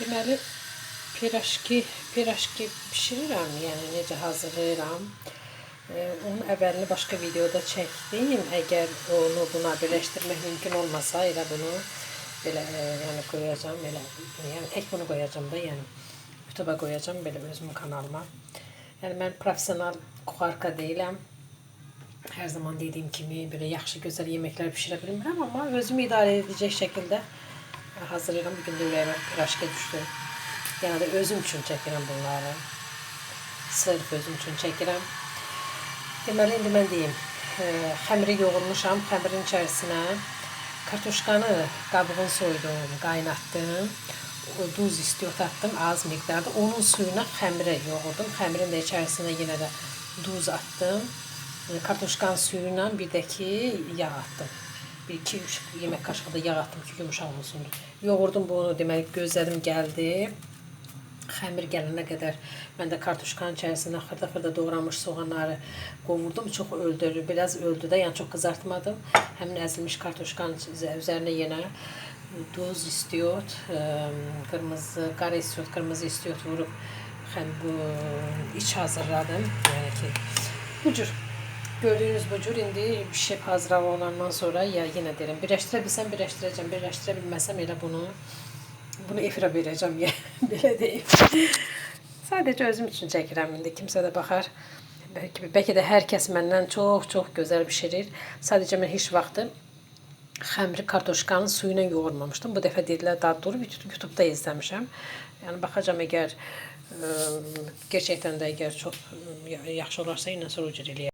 Deməli, piraşki, piraşki bişirirəm, yəni necə hazırlayıram. Ee, onun əvvəlini başqa videoda çəkdim. Əgər onu buna birləşdirmək mümkün olmasa, elə bunu belə e, yəni qoyacağam, elə yəni tək bunu qoyacağam da, yəni YouTube-a qoyacağam belə özümün kanalıma. Yəni mən professional kuxarka deyiləm. Hər zaman dediyim kimi belə yaxşı gözəl yeməklər bişirə bilmirəm, amma özümü idarə edəcək şəkildə hazırlayıram. Bu gün də ürəyimə piraşka düşdü. Yəni də özüm üçün çəkirəm bunları. Sırf özüm üçün çəkirəm. Deməli, indi mən deyim, e, xəmiri yoğurmuşam, xəmirin içərisinə kartuşkanı qabığını soydum, qaynatdım. Duz istiyot attım az miqdarda. Onun suyuna xəmirə yoğurdum. Xəmirin də içərisinə yenə də duz attım. E, Kartuşkan suyuyla bir də ki yağ attım. Bir iki üç yemək kaşığı da yağ attım ki yumuşaq olsun. Yoğurdum bunu deməli gözlədim gəldi. Xəmir gələnə qədər mən də kartuşkanın içərisinə xırda-xırda doğranmış soğanları qovurdum. Çox öldürür, biraz öldü də, yəni çox qızartmadım. Həmin əzilmiş kartuşkanın üzə- üzərinə yenə duz istiyot, qırmızı, qara istiyot, qırmızı istiyot vurub həm bu iç hazırladım. Yəni ki, bu cür Gördüğünüz bu cür indi pişib hazır olandan sonra ya yine derim birləşdirə bilsəm birləşdirəcəm, birləşdirə bilməsəm elə bunu bunu efirə verəcəm ya belə deyim. Sadəcə özüm üçün çəkirəm indi kimsə də baxar. Bəlkə, bəlkə də hər kəs məndən çox-çox gözəl bişirir. Sadəcə mən heç vaxt xəmri kartoşkanın suyuna yoğurmamışdım. Bu dəfə dedilər dad durub YouTube-da izləmişəm. Yəni baxacağam əgər ə, gerçəkdən də əgər çox yaxşı olarsa, ilə sonra o cür eləyərəm.